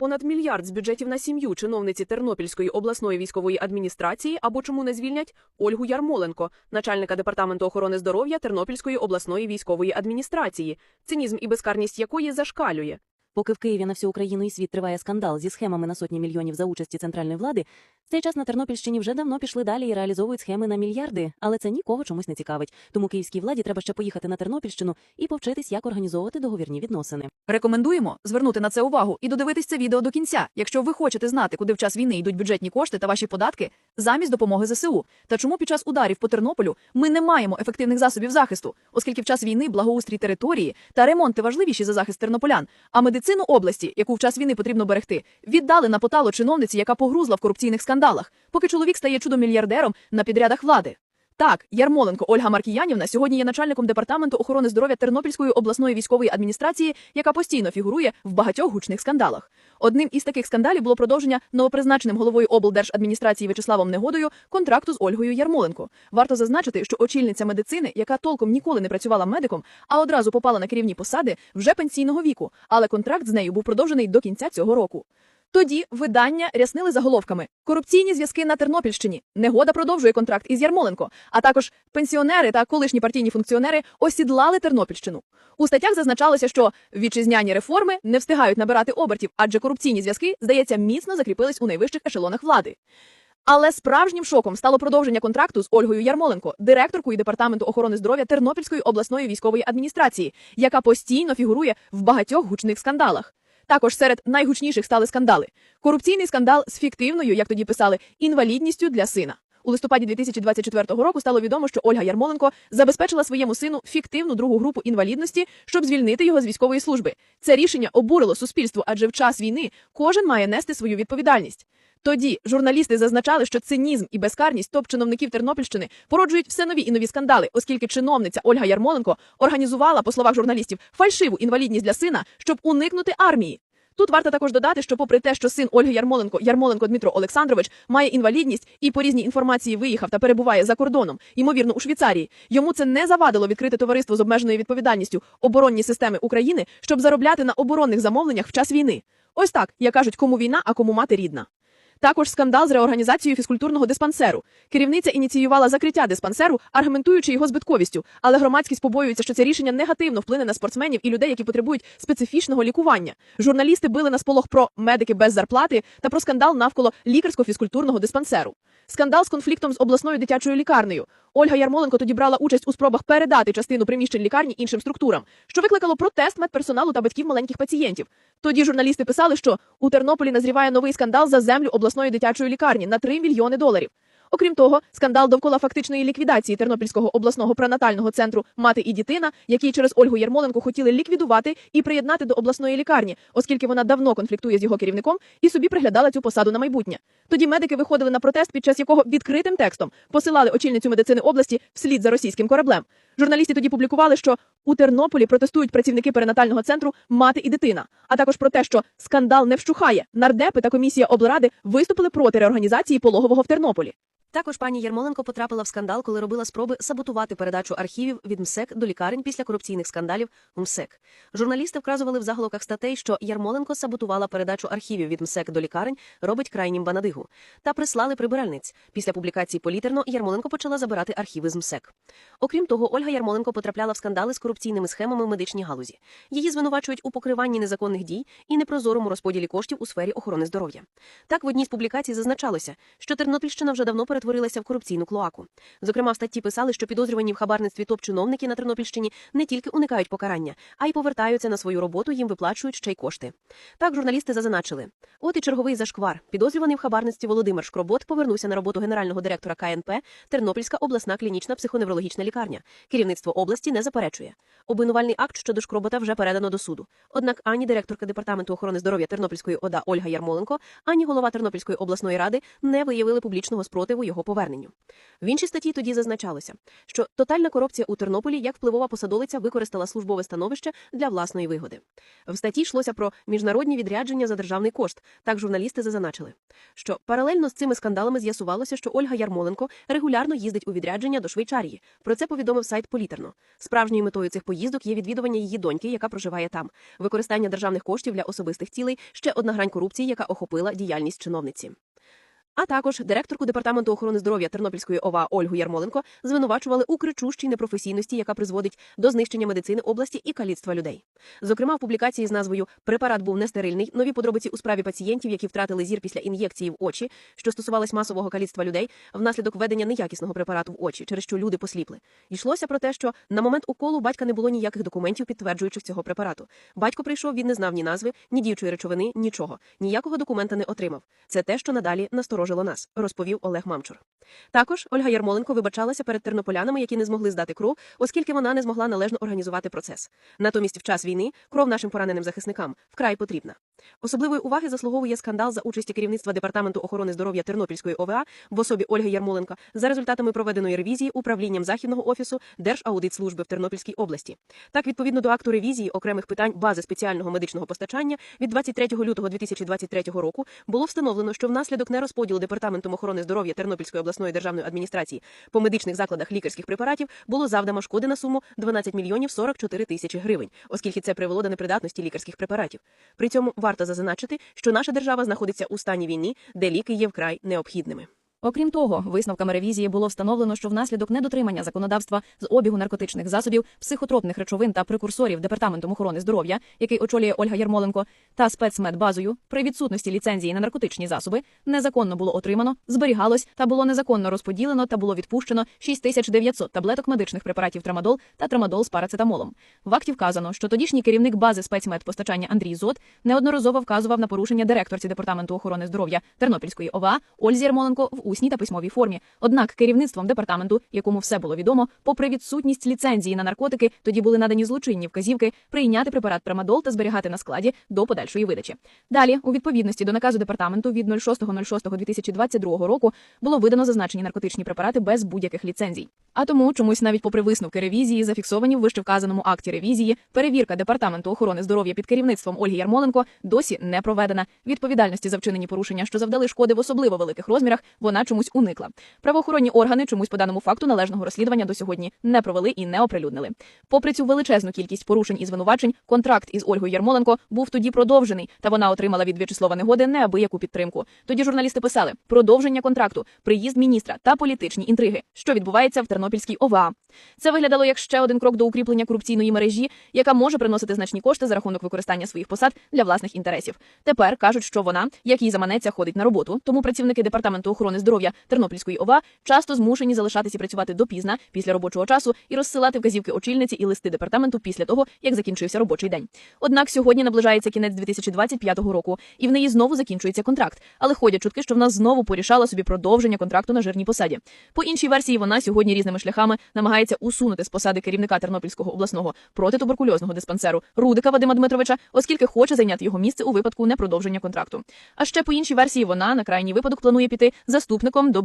Понад мільярд з бюджетів на сім'ю чиновниці Тернопільської обласної військової адміністрації або чому не звільнять Ольгу Ярмоленко, начальника департаменту охорони здоров'я Тернопільської обласної військової адміністрації, цинізм і безкарність якої зашкалює. Поки в Києві на всю Україну і світ триває скандал зі схемами на сотні мільйонів за участі центральної влади, в цей час на Тернопільщині вже давно пішли далі і реалізовують схеми на мільярди, але це нікого чомусь не цікавить. Тому київській владі треба ще поїхати на Тернопільщину і повчитись, як організовувати договірні відносини. Рекомендуємо звернути на це увагу і додивитись це відео до кінця, якщо ви хочете знати, куди в час війни йдуть бюджетні кошти та ваші податки замість допомоги ЗСУ. Та чому під час ударів по Тернополю ми не маємо ефективних засобів захисту, оскільки в час війни благоустрій території та ремонти важливіші за захист тернополян, а медицину області, яку в час війни потрібно берегти, віддали на поталу чиновниці, яка погрузла в корупційних скандалах, поки чоловік стає чудомільярдером на підрядах влади. Так, Ярмоленко Ольга Маркіянівна сьогодні є начальником департаменту охорони здоров'я Тернопільської обласної військової адміністрації, яка постійно фігурує в багатьох гучних скандалах. Одним із таких скандалів було продовження новопризначеним головою облдержадміністрації В'ячеславом Негодою контракту з Ольгою Ярмоленко. Варто зазначити, що очільниця медицини, яка толком ніколи не працювала медиком, а одразу попала на керівні посади вже пенсійного віку, але контракт з нею був продовжений до кінця цього року. Тоді видання ряснили заголовками корупційні зв'язки на Тернопільщині. Негода продовжує контракт із Ярмоленко. А також пенсіонери та колишні партійні функціонери осідлали Тернопільщину. У статтях зазначалося, що вітчизняні реформи не встигають набирати обертів, адже корупційні зв'язки, здається, міцно закріпились у найвищих ешелонах влади. Але справжнім шоком стало продовження контракту з Ольгою Ярмоленко, директоркою департаменту охорони здоров'я Тернопільської обласної військової адміністрації, яка постійно фігурує в багатьох гучних скандалах. Також серед найгучніших стали скандали: корупційний скандал з фіктивною, як тоді писали, інвалідністю для сина. У листопаді 2024 року стало відомо, що Ольга Ярмоленко забезпечила своєму сину фіктивну другу групу інвалідності, щоб звільнити його з військової служби. Це рішення обурило суспільство, адже в час війни кожен має нести свою відповідальність. Тоді журналісти зазначали, що цинізм і безкарність топ-чиновників Тернопільщини породжують все нові і нові скандали, оскільки чиновниця Ольга Ярмоленко організувала, по словах журналістів, фальшиву інвалідність для сина, щоб уникнути армії. Тут варто також додати, що, попри те, що син Ольги Ярмоленко, Ярмоленко Дмитро Олександрович, має інвалідність і по різній інформації виїхав та перебуває за кордоном, ймовірно, у Швейцарії, йому це не завадило відкрити товариство з обмеженою відповідальністю оборонні системи України, щоб заробляти на оборонних замовленнях в час війни. Ось так, як кажуть, кому війна, а кому мати рідна. Також скандал з реорганізацією фізкультурного диспансеру. Керівниця ініціювала закриття диспансеру, аргументуючи його збитковістю, але громадськість побоюється, що це рішення негативно вплине на спортсменів і людей, які потребують специфічного лікування. Журналісти били на сполох про медики без зарплати та про скандал навколо лікарсько-фізкультурного диспансеру. Скандал з конфліктом з обласною дитячою лікарнею. Ольга Ярмоленко тоді брала участь у спробах передати частину приміщень лікарні іншим структурам, що викликало протест медперсоналу та батьків маленьких пацієнтів. Тоді журналісти писали, що у Тернополі назріває новий скандал за землю обласної дитячої лікарні на 3 мільйони доларів. Окрім того, скандал довкола фактичної ліквідації Тернопільського обласного пренатального центру Мати і дітина, який через Ольгу Ярмоленко хотіли ліквідувати і приєднати до обласної лікарні, оскільки вона давно конфліктує з його керівником і собі приглядала цю посаду на майбутнє. Тоді медики виходили на протест, під час якого відкритим текстом посилали очільницю медицини області вслід за російським кораблем. Журналісти тоді публікували, що у Тернополі протестують працівники перинатального центру Мати і дитина, а також про те, що скандал не вщухає. Нардепи та комісія облради виступили проти реорганізації пологового в Тернополі. Також пані Ярмоленко потрапила в скандал, коли робила спроби саботувати передачу архівів від МСЕК до лікарень після корупційних скандалів МСЕК. Журналісти вказували в заголовках статей, що Ярмоленко саботувала передачу архівів від МСЕК до лікарень, робить крайнім банадигу. Та прислали прибиральниць. Після публікації політерно Ярмоленко почала забирати архіви з МСЕК. Окрім того, Ольга Ярмоленко потрапляла в скандали з корупційними схемами в медичній галузі. Її звинувачують у покриванні незаконних дій і непрозорому розподілі коштів у сфері охорони здоров'я. Так, в одній з публікацій зазначалося, що Тернопільщина вже давно перетворилася в корупційну клоаку. Зокрема, в статті писали, що підозрювані в хабарництві топ-чиновники на Тернопільщині не тільки уникають покарання, а й повертаються на свою роботу, їм виплачують ще й кошти. Так журналісти зазначили. От і черговий зашквар. Підозрюваний в хабарництві Володимир Шкробот повернувся на роботу генерального директора КНП Тернопільська обласна клінічна психоневрологічна лікарня. Керівництво області не заперечує. Обвинувальний акт щодо Шкробота вже передано до суду. Однак ані директорка департаменту охорони здоров'я Тернопільської ОДА Ольга Ярмоленко, ані голова Тернопільської обласної ради не виявили публічного спротиву його поверненню. В іншій статті тоді зазначалося, що тотальна корупція у Тернополі як впливова посадовиця використала службове становище для власної вигоди. В статті йшлося про міжнародні відрядження за державний кошт. Так журналісти зазначили, що паралельно з цими скандалами з'ясувалося, що Ольга Ярмоленко регулярно їздить у відрядження до Швейцарії. Про це повідомив сайт Політерно. Справжньою метою цих поїздок є відвідування її доньки, яка проживає там, використання державних коштів для особистих цілей, ще одна грань корупції, яка охопила діяльність чиновниці. А також директорку департаменту охорони здоров'я Тернопільської ОВА Ольгу Ярмоленко звинувачували у кричущій непрофесійності, яка призводить до знищення медицини області і каліцтва людей. Зокрема, в публікації з назвою Препарат був нестерильний. Нові подробиці у справі пацієнтів, які втратили зір після ін'єкції в очі, що стосувалось масового каліцтва людей внаслідок введення неякісного препарату в очі, через що люди посліпли. Йшлося про те, що на момент уколу батька не було ніяких документів, підтверджуючих цього препарату. Батько прийшов, він не знав ні назви, ні діючої речовини, нічого. Ніякого документа не отримав. Це те, що надалі насторожило нас, розповів Олег Мамчур. Також Ольга Ярмоленко вибачалася перед тернополянами, які не змогли здати кров, оскільки вона не змогла належно організувати процес. Натомість, в час війни кров нашим пораненим захисникам вкрай потрібна. Особливої уваги заслуговує скандал за участі керівництва департаменту охорони здоров'я Тернопільської ОВА в особі Ольги Ярмоленко за результатами проведеної ревізії управлінням західного офісу Держаудитслужби в Тернопільській області. Так, відповідно до акту ревізії окремих питань бази спеціального медичного постачання від 23 лютого 2023 року було встановлено, що внаслідок нерозподілу департаментом охорони здоров'я Тернопільської обласної державної адміністрації по медичних закладах лікарських препаратів було завдано шкоди на суму 12 мільйонів 44 тисячі гривень, оскільки це привело до непридатності лікарських препаратів. При цьому варто зазначити, що наша держава знаходиться у стані війни, де ліки є вкрай необхідними. Окрім того, висновками ревізії було встановлено, що внаслідок недотримання законодавства з обігу наркотичних засобів, психотропних речовин та прекурсорів департаментом охорони здоров'я, який очолює Ольга Ярмоленко, та спецмедбазою при відсутності ліцензії на наркотичні засоби незаконно було отримано, зберігалось та було незаконно розподілено та було відпущено 6900 таблеток медичних препаратів трамадол та трамадол з парацетамолом. В акті вказано, що тодішній керівник бази спецмедпостачання Андрій Зот неодноразово вказував на порушення директорці департаменту охорони здоров'я Тернопільської ОВА Ользі Ярмоленко в усній та письмовій формі. Однак керівництвом департаменту, якому все було відомо, попри відсутність ліцензії на наркотики, тоді були надані злочинні вказівки прийняти препарат Прамадол та зберігати на складі до подальшої видачі. Далі, у відповідності до наказу департаменту від 06.06.2022 року, було видано зазначені наркотичні препарати без будь-яких ліцензій. А тому чомусь навіть попри висновки ревізії, зафіксовані в вищевказаному акті ревізії, перевірка департаменту охорони здоров'я під керівництвом Ольги Ярмоленко досі не проведена. Відповідальності за вчинені порушення, що завдали шкоди в особливо великих розмірах, вона чомусь уникла. Правоохоронні органи чомусь по даному факту належного розслідування до сьогодні не провели і не оприлюднили. Попри цю величезну кількість порушень і звинувачень, контракт із Ольгою Ярмоленко був тоді продовжений, та вона отримала від В'ячеслава Негоди неабияку підтримку. Тоді журналісти писали продовження контракту, приїзд міністра та політичні інтриги, що відбувається в Тернопільській ОВА. Це виглядало як ще один крок до укріплення корупційної мережі, яка може приносити значні кошти за рахунок використання своїх посад для власних інтересів. Тепер кажуть, що вона, як їй заманеться, ходить на роботу. Тому працівники департаменту охорони здоров'я Тернопільської ОВА часто змушені залишатися працювати допізна після робочого часу і розсилати вказівки очільниці і листи департаменту після того, як закінчився робочий день. Однак сьогодні наближається кінець 2025 року, і в неї знову закінчується контракт. Але ходять чутки, що вона знову порішала собі продовження контракту на жирній посаді. По іншій версії, вона сьогодні різними шляхами намагається усунути з посади керівника Тернопільського обласного протитуберкульозного диспансеру Рудика Вадима Дмитровича, оскільки хоче зайняти його місце у випадку непродовження контракту. А ще по іншій версії, вона на крайній випадок планує піти заступником до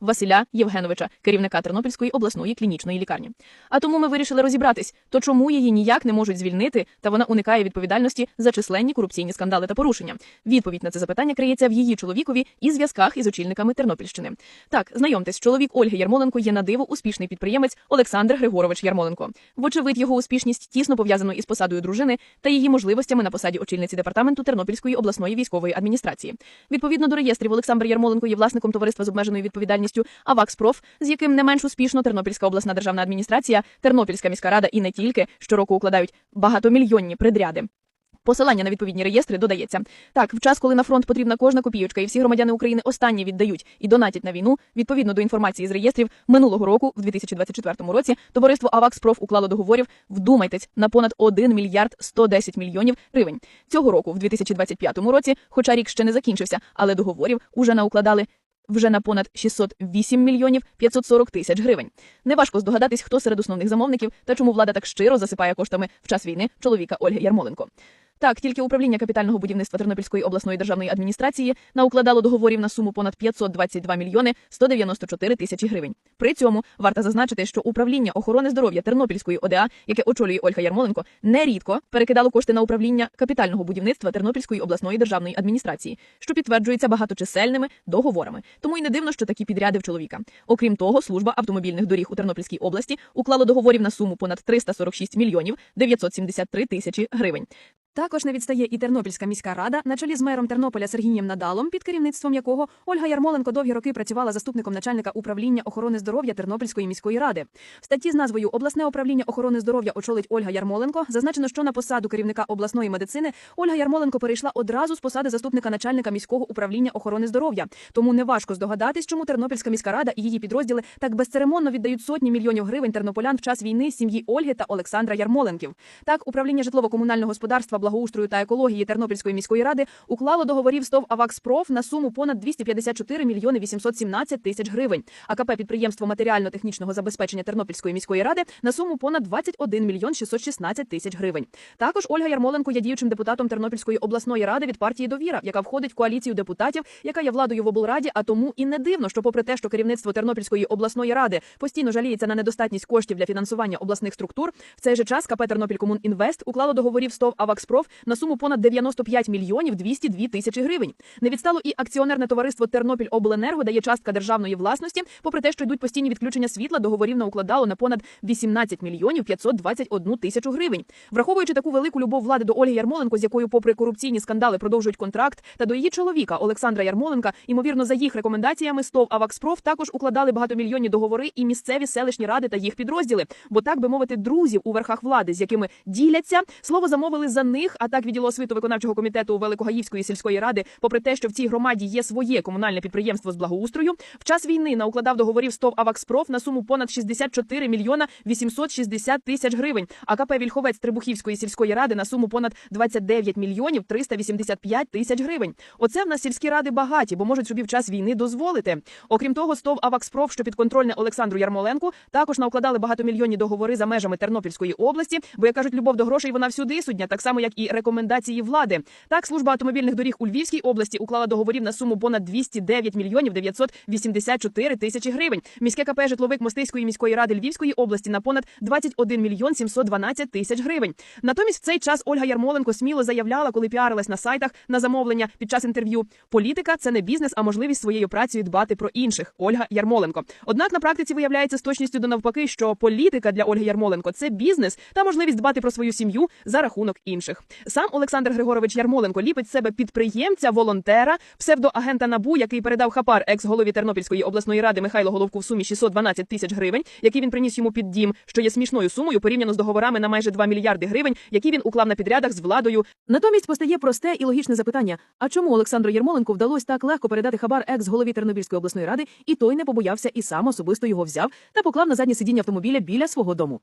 Василя Євгеновича, керівника Тернопільської обласної клінічної лікарні. А тому ми вирішили розібратись, то чому її ніяк не можуть звільнити, та вона уникає відповідальності за численні корупційні скандали та порушення. Відповідь на це запитання криється в її чоловікові і зв'язках із очільниками Тернопільщини. Так, знайомтесь, чоловік Ольги Ярмоленко є на диво успішний підприємець Олександр Григорович Ярмоленко. Вочевидь, його успішність тісно пов'язано із посадою дружини та її можливостями на посаді очільниці департаменту Тернопільської обласної військової адміністрації. Відповідно до реєстрів, Олександр Ярмоленко є власником товариства з обмеженою відповідальністю Авакспроф, з яким не менш успішно Тернопільська обласна державна адміністрація, Тернопільська міська рада і не тільки щороку укладають багатомільйонні придряди. Посилання на відповідні реєстри додається. Так, в час, коли на фронт потрібна кожна копійочка, і всі громадяни України останні віддають і донатять на війну, відповідно до інформації з реєстрів минулого року, в 2024 році, товариство Авакспроф уклало договорів. Вдумайтесь на понад 1 мільярд 110 мільйонів гривень. Цього року, в 2025 році, хоча рік ще не закінчився, але договорів уже наукладали. Вже на понад 608 мільйонів 540 тисяч гривень. Неважко здогадатись, хто серед основних замовників та чому влада так щиро засипає коштами в час війни чоловіка Ольги Ярмоленко. Так, тільки управління капітального будівництва Тернопільської обласної державної адміністрації наукладало договорів на суму понад 522 мільйони 194 тисячі гривень. При цьому варто зазначити, що управління охорони здоров'я Тернопільської ОДА, яке очолює Ольга Ярмоленко, нерідко перекидало кошти на управління капітального будівництва Тернопільської обласної державної адміністрації, що підтверджується багаточисельними договорами. Тому й не дивно, що такі підряди в чоловіка. Окрім того, служба автомобільних доріг у Тернопільській області уклала договорів на суму понад 346 мільйонів 973 тисячі гривень. Також не відстає і Тернопільська міська рада на чолі з мером Тернополя Сергієм Надалом, під керівництвом якого Ольга Ярмоленко довгі роки працювала заступником начальника управління охорони здоров'я Тернопільської міської ради. В статті з назвою Обласне управління охорони здоров'я очолить Ольга Ярмоленко зазначено, що на посаду керівника обласної медицини Ольга Ярмоленко перейшла одразу з посади заступника начальника міського управління охорони здоров'я. Тому неважко здогадатись, чому Тернопільська міська рада і її підрозділи так безцеремонно віддають сотні мільйонів гривень тернополян в час війни сім'ї Ольги та Олександра Ярмоленків. Так, управління житлово-комунального господарства, благоустрою та екології Тернопільської міської ради уклало договорів з ТОВ «Авакспроф» на суму понад 254 мільйони 817 тисяч гривень. АКП підприємство матеріально-технічного забезпечення Тернопільської міської ради на суму понад 21 мільйон 616 тисяч гривень. Також Ольга Ярмоленко є діючим депутатом Тернопільської обласної ради від партії Довіра, яка входить в коаліцію депутатів, яка є владою в облраді. А тому і не дивно, що, попри те, що керівництво Тернопільської обласної ради постійно жаліється на недостатність коштів для фінансування обласних структур, в цей же час КП Тернопількомунінвест уклало договорів з ТОВ «Авакспроф» на суму понад 95 мільйонів 202 тисячі гривень. Не відстало і акціонерне товариство Тернопільобленерго дає частка державної власності. Попри те, що йдуть постійні відключення світла, договорів наукладало на понад 18 мільйонів 521 тисячу гривень. Враховуючи таку велику любов влади до Ольги Ярмоленко, з якою, попри корупційні скандали, продовжують контракт, та до її чоловіка Олександра Ярмоленка, ймовірно, за їх рекомендаціями СТОВ Авакспроф також укладали багатомільйонні договори і місцеві селищні ради та їх підрозділи. Бо так би мовити, друзів у верхах влади, з якими діляться, слово замовили за них. А так відділу освіту виконавчого комітету Великогаївської сільської ради, попри те, що в цій громаді є своє комунальне підприємство з благоустрою, в час війни наукладав договорів СТОВ Авакспроф на суму понад 64 мільйона 860 тисяч гривень. АКП Вільховець Трибухівської сільської ради на суму понад 29 мільйонів 385 тисяч гривень. Оце в нас сільські ради багаті, бо можуть собі в час війни дозволити. Окрім того, СТОВ Авакспроф, що підконтрольне Олександру Ярмоленку, також наукладали багатомільйонні договори за межами Тернопільської області, бо як кажуть, любов до грошей вона всюди судня, так само як і рекомендації влади. Так, служба автомобільних доріг у Львівській області уклала договорів на суму понад 209 мільйонів 984 тисячі гривень. Міське КП житловик Мостиської міської ради Львівської області на понад 21 мільйон 712 тисяч гривень. Натомість в цей час Ольга Ярмоленко сміло заявляла, коли піарилась на сайтах на замовлення під час інтерв'ю. Політика це не бізнес, а можливість своєю працею дбати про інших. Ольга Ярмоленко. Однак на практиці виявляється з точністю до навпаки, що політика для Ольги Ярмоленко це бізнес та можливість дбати про свою сім'ю за рахунок інших. Сам Олександр Григорович Ярмоленко ліпить себе підприємця, волонтера, псевдоагента набу, який передав хапар екс-голові Тернопільської обласної ради Михайло Головку в сумі 612 тисяч гривень, які він приніс йому під дім, що є смішною сумою порівняно з договорами на майже 2 мільярди гривень, які він уклав на підрядах з владою. Натомість постає просте і логічне запитання: а чому Олександру Ярмоленку вдалося так легко передати хабар екс-голові Тернопільської обласної ради, і той не побоявся і сам особисто його взяв та поклав на заднє сидіння автомобіля біля свого дому.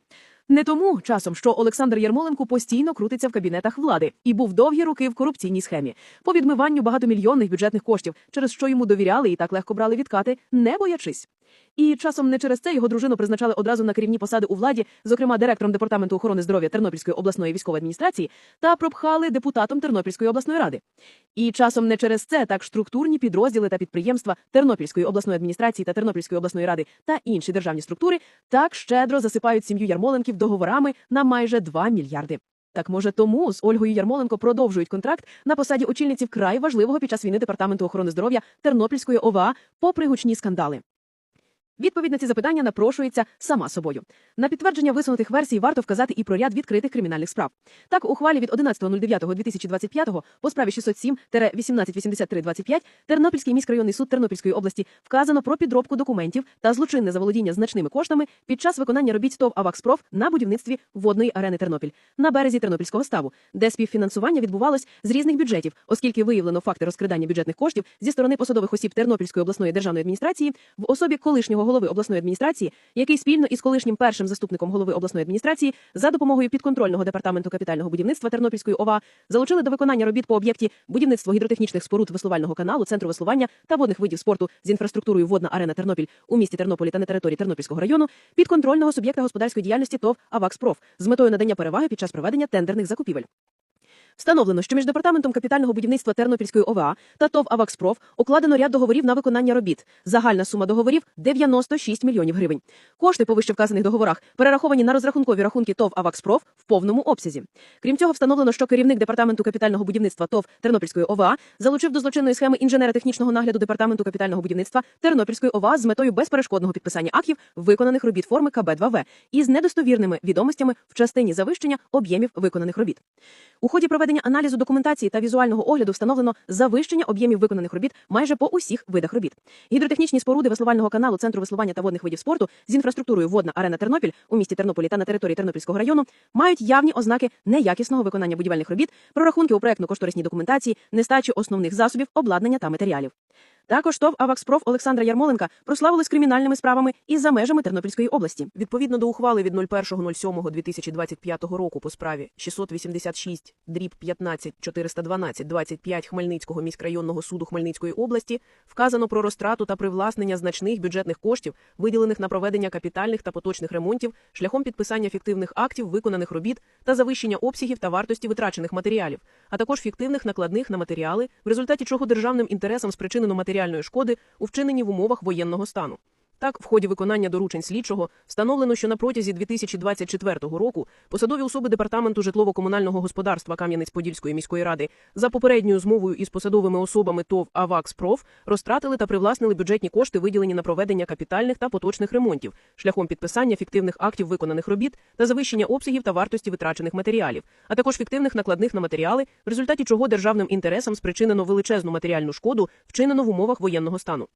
Не тому часом, що Олександр Ярмоленко постійно крутиться в кабінетах влади і був довгі роки в корупційній схемі по відмиванню багатомільйонних бюджетних коштів, через що йому довіряли і так легко брали відкати, не боячись. І часом не через це його дружину призначали одразу на керівні посади у владі, зокрема директором департаменту охорони здоров'я Тернопільської обласної військової адміністрації, та пропхали депутатом Тернопільської обласної ради. І часом не через це так структурні підрозділи та підприємства Тернопільської обласної адміністрації та Тернопільської обласної ради та інші державні структури так щедро засипають сім'ю Ярмоленків договорами на майже 2 мільярди. Так може тому з Ольгою Ярмоленко продовжують контракт на посаді очільниці вкрай важливого під час війни департаменту охорони здоров'я Тернопільської ОВА, попри гучні скандали. Відповідь на ці запитання напрошується сама собою. На підтвердження висунутих версій варто вказати і про ряд відкритих кримінальних справ. Так, у ухвалі від 11.09.2025 по справі 607-1883-25 Тернопільський міськрайонний суд Тернопільської області вказано про підробку документів та злочинне заволодіння значними коштами під час виконання робіт ТОВ «Авакспроф» на будівництві водної арени Тернопіль на березі Тернопільського ставу, де співфінансування відбувалось з різних бюджетів, оскільки виявлено факти розкрадання бюджетних коштів зі сторони посадових осіб Тернопільської обласної державної адміністрації в особі колишнього голови обласної адміністрації, який спільно із колишнім першим заступником голови обласної адміністрації за допомогою підконтрольного департаменту капітального будівництва Тернопільської ОВА залучили до виконання робіт по об'єкті будівництво гідротехнічних споруд веслувального каналу, центру веслування та водних видів спорту з інфраструктурою водна арена Тернопіль у місті Тернополі та на території Тернопільського району підконтрольного суб'єкта господарської діяльності ТОВ «Авакспроф» з метою надання переваги під час проведення тендерних закупівель. Встановлено, що між департаментом капітального будівництва Тернопільської ОВА та ТОВ «Авакспроф» укладено ряд договорів на виконання робіт. Загальна сума договорів 96 мільйонів гривень. Кошти по вищевказаних договорах перераховані на розрахункові рахунки ТОВ «Авакспроф» в повному обсязі. Крім цього, встановлено, що керівник департаменту капітального будівництва ТОВ Тернопільської ОВА залучив до злочинної схеми інженера-технічного нагляду департаменту капітального будівництва Тернопільської ОВА з метою безперешкодного підписання актів виконаних робіт форми КБ-2В із недостовірними відомостями в частині завищення об'ємів виконаних робіт. У ході проведення аналізу документації та візуального огляду встановлено завищення об'ємів виконаних робіт майже по усіх видах робіт. Гідротехнічні споруди веслувального каналу Центру веслування та водних видів спорту з інфраструктурою Водна арена Тернопіль у місті Тернополі та на території Тернопільського району мають явні ознаки неякісного виконання будівельних робіт, прорахунки у проектно-кошторисній документації, нестачі основних засобів, обладнання та матеріалів. Також ТОВ «Авакспроф» Олександра Ярмоленка прославились кримінальними справами і за межами Тернопільської області. Відповідно до ухвали від 01.07.2025 року по справі 686 дріб 15 412 25 Хмельницького міськрайонного суду Хмельницької області вказано про розтрату та привласнення значних бюджетних коштів, виділених на проведення капітальних та поточних ремонтів шляхом підписання фіктивних актів виконаних робіт та завищення обсягів та вартості витрачених матеріалів, а також фіктивних накладних на матеріали, в результаті чого державним інтересам спричинено матеріальної шкоди у вчиненні в умовах воєнного стану. Так, в ході виконання доручень слідчого встановлено, що на протязі 2024 року посадові особи департаменту житлово-комунального господарства Кам'янець-Подільської міської ради за попередньою змовою із посадовими особами ТОВ «Авакспроф» розтратили та привласнили бюджетні кошти, виділені на проведення капітальних та поточних ремонтів, шляхом підписання фіктивних актів виконаних робіт та завищення обсягів та вартості витрачених матеріалів, а також фіктивних накладних на матеріали, в результаті чого державним інтересам спричинено величезну матеріальну шкоду, вчинено в умовах воєнного стану.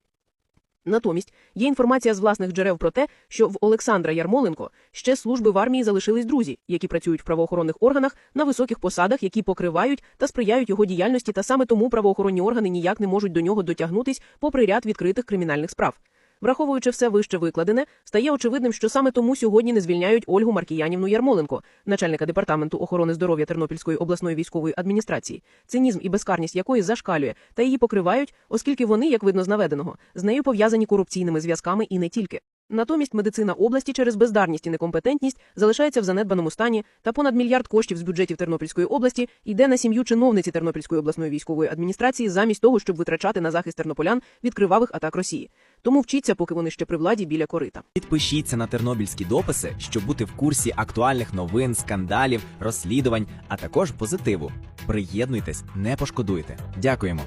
Натомість є інформація з власних джерел про те, що в Олександра Ярмоленко ще служби в армії залишились друзі, які працюють в правоохоронних органах на високих посадах, які покривають та сприяють його діяльності, та саме тому правоохоронні органи ніяк не можуть до нього дотягнутись попри ряд відкритих кримінальних справ. Враховуючи все вище викладене, стає очевидним, що саме тому сьогодні не звільняють Ольгу Маркіянівну Ярмоленко, начальника департаменту охорони здоров'я Тернопільської обласної військової адміністрації, цинізм і безкарність якої зашкалює, та її покривають, оскільки вони, як видно з наведеного, з нею пов'язані корупційними зв'язками і не тільки. Натомість медицина області через бездарність і некомпетентність залишається в занедбаному стані, та понад мільярд коштів з бюджетів Тернопільської області йде на сім'ю чиновниці Тернопільської обласної військової адміністрації замість того, щоб витрачати на захист тернополян від кривавих атак Росії. Тому вчіться, поки вони ще при владі біля корита. Підпишіться на тернопільські дописи, щоб бути в курсі актуальних новин, скандалів, розслідувань, а також позитиву. Приєднуйтесь, не пошкодуйте. Дякуємо.